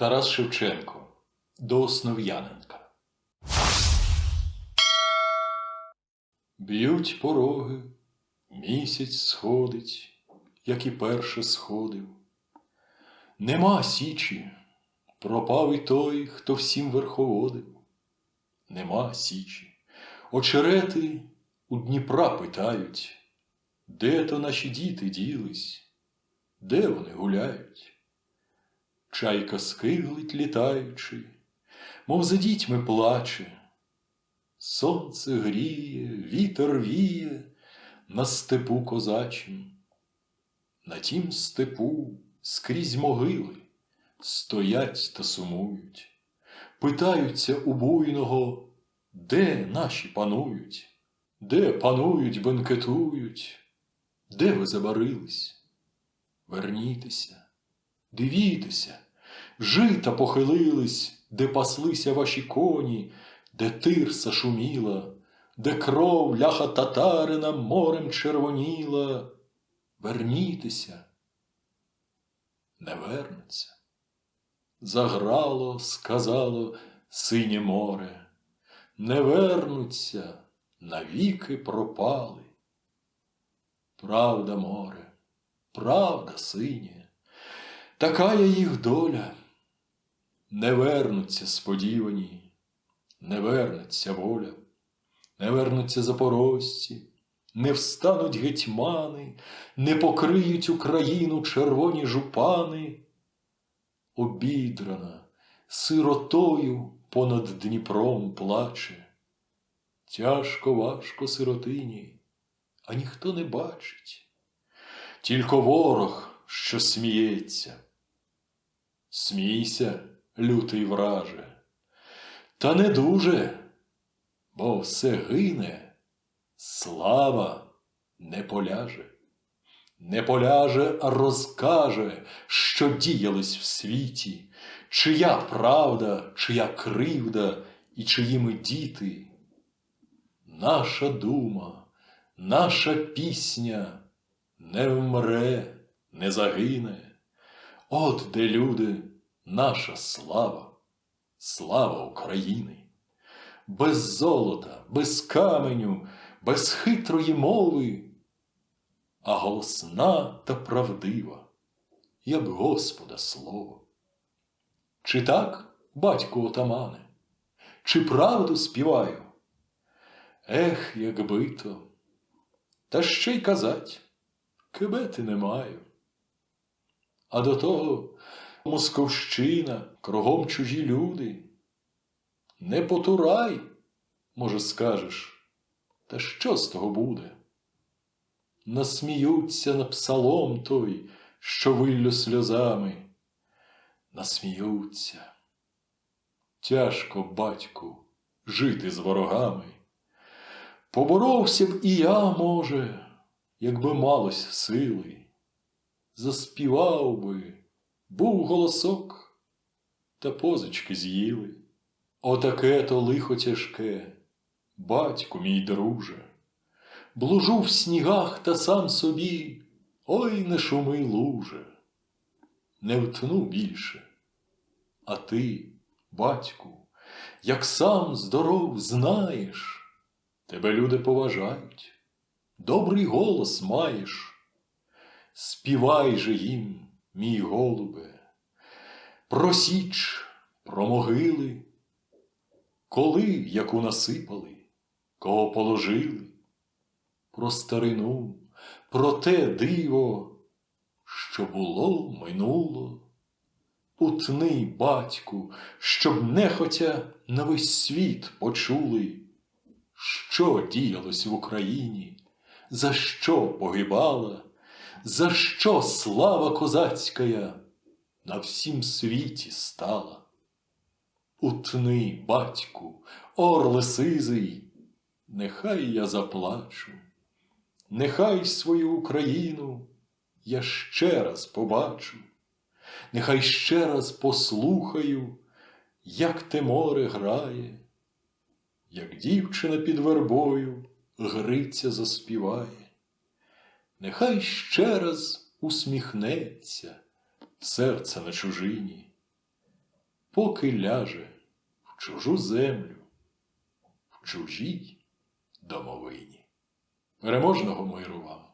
Тарас Шевченко до Основ'яненка. Б'ють пороги, місяць сходить, як і перше сходив. Нема січі, пропав і той, хто всім верховодив. Нема січі. Очерети у Дніпра питають, де то наші діти ділись, де вони гуляють? Чайка скиглить літаючи, мов за дітьми плаче. Сонце гріє, вітер віє на степу козачим. На тім степу скрізь могили стоять та сумують, питаються у буйного, де наші панують, де панують, бенкетують, де ви забарились? Вернітеся, дивітеся, жита похилились, де паслися ваші коні, де тирса шуміла, де кров ляха татарина морем червоніла. Вернітеся, не вернуться. Заграло, сказало синє море, не вернуться, навіки пропали. Правда, море, правда, синє, така є їх доля. Не вернуться сподівані, не вернеться воля, не вернуться запорожці, не встануть гетьмани, не покриють Україну червоні жупани. Обідрана, сиротою понад Дніпром плаче. Тяжко, важко сиротині, а ніхто не бачить. Тільки ворог, що сміється. Смійся, лютий враже, та не дуже, бо все гине, слава не поляже. Не поляже, а розкаже, що діялось в світі, чия правда, чия кривда і чиїми діти. Наша дума, наша пісня не вмре, не загине. От де люди, наша слава, слава України. Без золота, без каменю, без хитрої мови, а голосна та правдива, як Господа слово. Чи так, батько отамане, чи правду співаю? Ех, якби то, та ще й казать, кибети не маю. А до того Московщина, кругом чужі люди. Не потурай, може, скажеш, та що з того буде? Насміються на псалом той, що виллю сльозами. Насміються. Тяжко, батьку, жити з ворогами. Поборовся б і я, може, якби малось сили. Заспівав би, був голосок, та позички з'їли. Отаке то лихо тяжке, батьку мій друже. Блужу в снігах та сам собі, ой не шуми луже. Не втну більше. А ти, батьку, як сам здоров знаєш, тебе люди поважають, добрий голос маєш. Співай же їм, мій голубе, про січ, про могили, коли яку насипали, кого положили, про старину, про те диво, що було, минуло. Утни, батьку, щоб нехотя на весь світ почули, що діялось в Україні, за що погибала, за що слава козацька на всім світі стала. Утни, батьку, орле сизий, нехай я заплачу, нехай свою Україну я ще раз побачу, нехай ще раз послухаю, як те море грає, як дівчина під вербою Гриця заспіває, нехай ще раз усміхнеться серце на чужині. поки ляже в чужу землю, в чужій домовині. Переможного миру вам!